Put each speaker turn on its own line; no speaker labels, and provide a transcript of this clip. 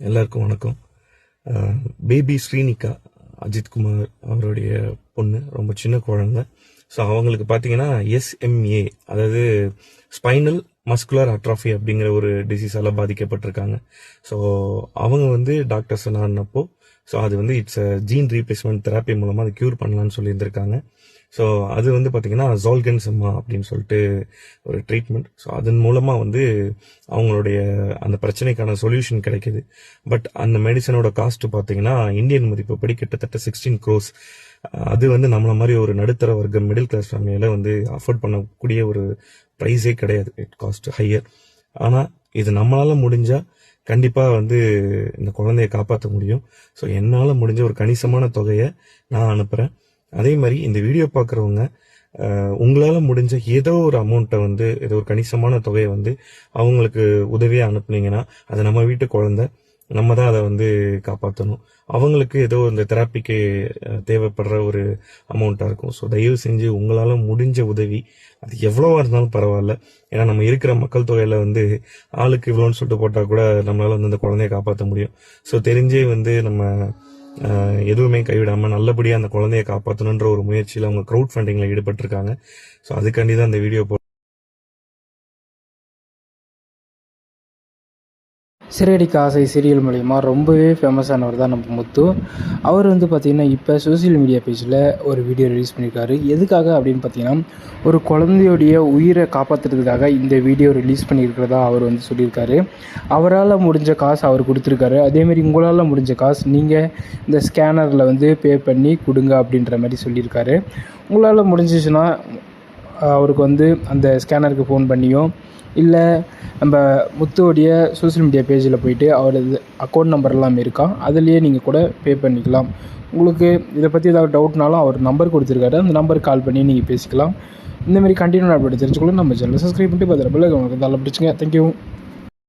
எல்லாருக்கும் வணக்கம். பேபி ஸ்ரீனிகா அஜித்குமார் அவருடைய பொண்ணு ரொம்ப சின்ன குழந்தை. ஸோ அவங்களுக்கு பார்த்தீங்கன்னா எஸ்எம்ஏ அதாவது ஸ்பைனல் மஸ்குலர் அட்ராஃபி அப்படிங்கிற ஒரு டிசீஸால் பாதிக்கப்பட்டிருக்காங்க. ஸோ அவங்க வந்து டாக்டர்ஸ் நாடினப்போ ஸோ அது வந்து இட்ஸ் ஜீன் ரீப்ளேஸ்மெண்ட் தெராப்பி மூலமாக அதை க்யூர் பண்ணலான்னு சொல்லியிருந்திருக்காங்க. ஸோ அது வந்து பார்த்தீங்கன்னா ஜால்கன்சம்மா அப்படின்னு சொல்லிட்டு ஒரு ட்ரீட்மெண்ட் ஸோ அதன் மூலமாக வந்து அவங்களுடைய அந்த பிரச்சனைக்கான சொல்யூஷன் கிடைக்கிது. பட் அந்த மெடிசனோட காஸ்ட் பார்த்தீங்கன்னா இந்தியன் மதிப்புப்படி கிட்டத்தட்ட சிக்ஸ்டீன் க்ரோஸ் அது வந்து நம்மளை மாதிரி ஒரு நடுத்தர வர்க்கம் மிடில் கிளாஸ் ஃபேமிலியில் வந்து அஃபோர்ட் பண்ணக்கூடிய ஒரு ப்ரைஸே கிடையாது. இட் காஸ்ட் ஹையர் ஆனால் இது நம்மளால் முடிஞ்சால் கண்டிப்பாக வந்து இந்த குழந்தைய காப்பாற்ற முடியும். ஸோ என்னால் முடிஞ்ச ஒரு கணிசமான தொகையை நான் அனுப்புகிறேன் அதே மாதிரி இந்த வீடியோ பார்க்குறவங்க உங்களால் முடிஞ்ச ஏதோ ஒரு அமௌண்ட்டை வந்து ஏதோ ஒரு கணிசமான தொகையை வந்து அவங்களுக்கு உதவியாக அனுப்புனீங்கன்னா அது நம்ம வீட்டு குழந்தை நம்ம தான் அதை வந்து காப்பாற்றணும் அவங்களுக்கு ஏதோ இந்த தெராப்பிக்கு தேவைப்படுற ஒரு அமௌண்ட்டாக இருக்கும். ஸோ தயவு செஞ்சு உங்களால் முடிஞ்ச உதவி அது எவ்வளோவா இருந்தாலும் பரவாயில்ல. ஏன்னா நம்ம இருக்கிற மக்கள் தொகையில் வந்து ஆளுக்கு இவ்வளோன்னு சொல்லிட்டு போட்டால் கூட நம்மளால் வந்து அந்த குழந்தைய காப்பாற்ற முடியும். ஸோ தெரிஞ்சே வந்து நம்ம எதுவுமே கைவிடாமல் நல்லபடியாக அந்த குழந்தைய காப்பாற்றணுன்ற ஒரு முயற்சியில் அவங்க க்ரௌட் ஃபண்டிங்கில் ஈடுபட்டிருக்காங்க. ஸோ அதுக்காண்டி தான் அந்த வீடியோ போ
சிறகடிக்க ஆசை சீரியல் மூலிமா ரொம்பவே ஃபேமஸானவர் தான் நம்ம முத்து. அவர் வந்து பார்த்திங்கன்னா இப்போ சோஷியல் மீடியா பேஜில் ஒரு வீடியோ ரிலீஸ் பண்ணியிருக்காரு எதுக்காக அப்படின்னு பார்த்தீங்கன்னா ஒரு குழந்தையோடைய உயிரை காப்பாற்றுறதுக்காக இந்த வீடியோ ரிலீஸ் பண்ணியிருக்கிறதா அவர் வந்து சொல்லியிருக்காரு. அவரால் முடிஞ்ச காசு அவர் கொடுத்துருக்காரு. அதேமாரி உங்களால் முடிஞ்ச காசு நீங்கள் இந்த ஸ்கேனரில் வந்து பே பண்ணி கொடுங்க அப்படின்ற மாதிரி சொல்லியிருக்காரு. உங்களால் முடிஞ்சிச்சுன்னா அவருக்கு வந்து அந்த ஸ்கேனருக்கு ஃபோன் பண்ணியோ இல்லை நம்ம முத்துவோடைய சோஷியல் மீடியா பேஜில் போயிட்டு அவரது அக்கௌண்ட் நம்பர்லாம் இருக்கா அதுலேயே நீங்கள் கூட பே பண்ணிக்கலாம். உங்களுக்கு இதை பற்றி ஏதாவது டவுட்னாலும் அவர் நம்பர் கொடுத்துருக்காரு. அந்த நம்பருக்கு கால் பண்ணி நீங்கள் பேசிக்கலாம். இந்த மாதிரி கண்டினியூ அப்டேட் தெரிஞ்சுக்கொள்ள நம்ம சேனலை சப்ஸ்கிரைப் பண்ணிட்டு பதில் உங்களுக்கு நல்லா பிடிச்சிங்க. தேங்க்யூ